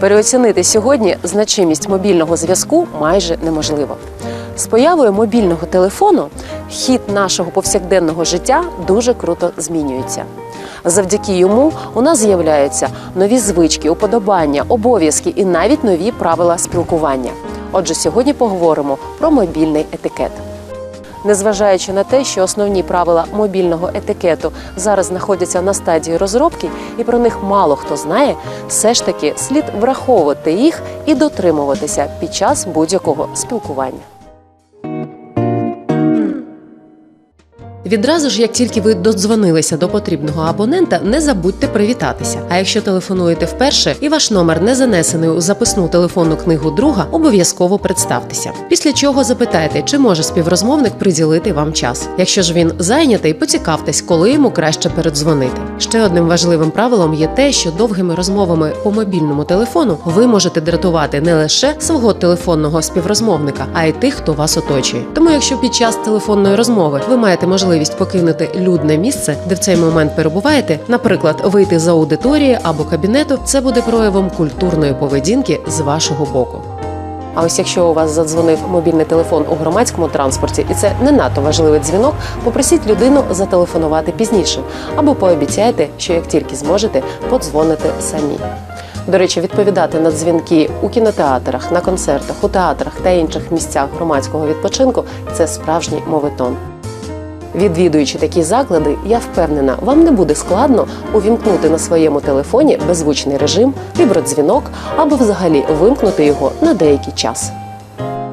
Переоцінити сьогодні значимість мобільного зв'язку майже неможливо. З появою мобільного телефону хід нашого повсякденного життя дуже круто змінюється. Завдяки йому у нас з'являються нові звички, уподобання, обов'язки і навіть нові правила спілкування. Отже, сьогодні поговоримо про мобільний етикет. Незважаючи на те, що основні правила мобільного етикету зараз знаходяться на стадії розробки, і про них мало хто знає, все ж таки слід враховувати їх і дотримуватися під час будь-якого спілкування. Відразу ж, як тільки ви додзвонилися до потрібного абонента, не забудьте привітатися. А якщо телефонуєте вперше і ваш номер не занесений у записну телефонну книгу друга, обов'язково представтеся. Після чого запитайте, чи може співрозмовник приділити вам час. Якщо ж він зайнятий, поцікавтесь, коли йому краще передзвонити. Ще одним важливим правилом є те, що довгими розмовами по мобільному телефону ви можете дратувати не лише свого телефонного співрозмовника, а й тих, хто вас оточує. Тому, якщо під час телефонної розмови ви маєте можливість покинути людне місце, де в цей момент перебуваєте, наприклад, вийти з аудиторії або кабінету, це буде проявом культурної поведінки з вашого боку. А ось якщо у вас задзвонив мобільний телефон у громадському транспорті, і це не надто важливий дзвінок, попросіть людину зателефонувати пізніше або пообіцяйте, що як тільки зможете, подзвоните самі. До речі, відповідати на дзвінки у кінотеатрах, на концертах, у театрах та інших місцях громадського відпочинку це справжній моветон. Відвідуючи такі заклади, я впевнена, вам не буде складно увімкнути на своєму телефоні беззвучний режим, вібродзвінок або взагалі вимкнути його на деякий час.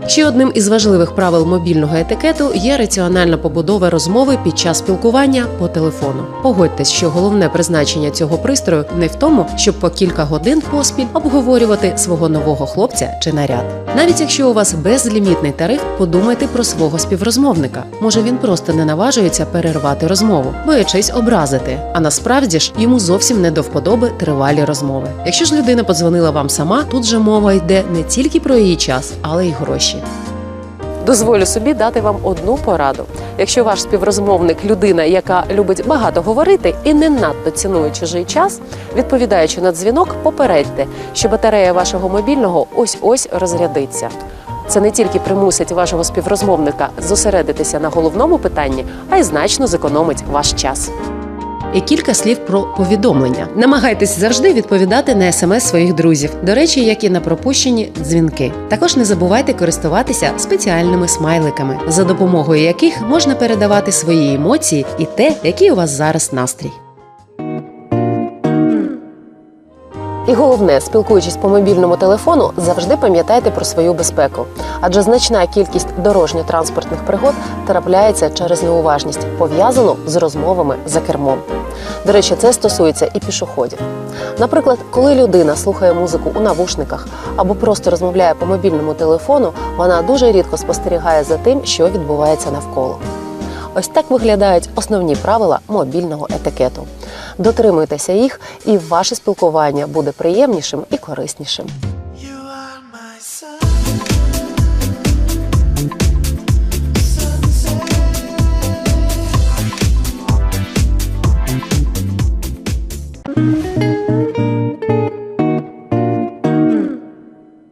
Ще одним із важливих правил мобільного етикету є раціональна побудова розмови під час спілкування по телефону. Погодьтесь, що головне призначення цього пристрою не в тому, щоб по кілька годин поспіль обговорювати свого нового хлопця чи наряд. Навіть якщо у вас безлімітний тариф, подумайте про свого співрозмовника. Може він просто не наважується перервати розмову, боячись образити. А насправді ж йому зовсім не до вподоби тривалі розмови. Якщо ж людина подзвонила вам сама, тут же мова йде не тільки про її час, але й гроші. Дозволю собі дати вам одну пораду. Якщо ваш співрозмовник людина, яка любить багато говорити і не надто цінує чужий час, відповідаючи на дзвінок, попередьте, що батарея вашого мобільного ось ось розрядиться. Це не тільки примусить вашого співрозмовника зосередитися на головному питанні, а й значно зекономить ваш час. І кілька слів про повідомлення. Намагайтесь завжди відповідати на смс своїх друзів. До речі, як і на пропущені дзвінки. Також не забувайте користуватися спеціальними смайликами, за допомогою яких можна передавати свої емоції і те, який у вас зараз настрій. І головне, спілкуючись по мобільному телефону, завжди пам'ятайте про свою безпеку, адже значна кількість дорожньо-транспортних пригод трапляється через неуважність, пов'язану з розмовами за кермом. До речі, це стосується і пішоходів. Наприклад, коли людина слухає музику у навушниках або просто розмовляє по мобільному телефону, вона дуже рідко спостерігає за тим, що відбувається навколо. Ось так виглядають основні правила мобільного етикету. Дотримуйтеся їх, і ваше спілкування буде приємнішим і кориснішим.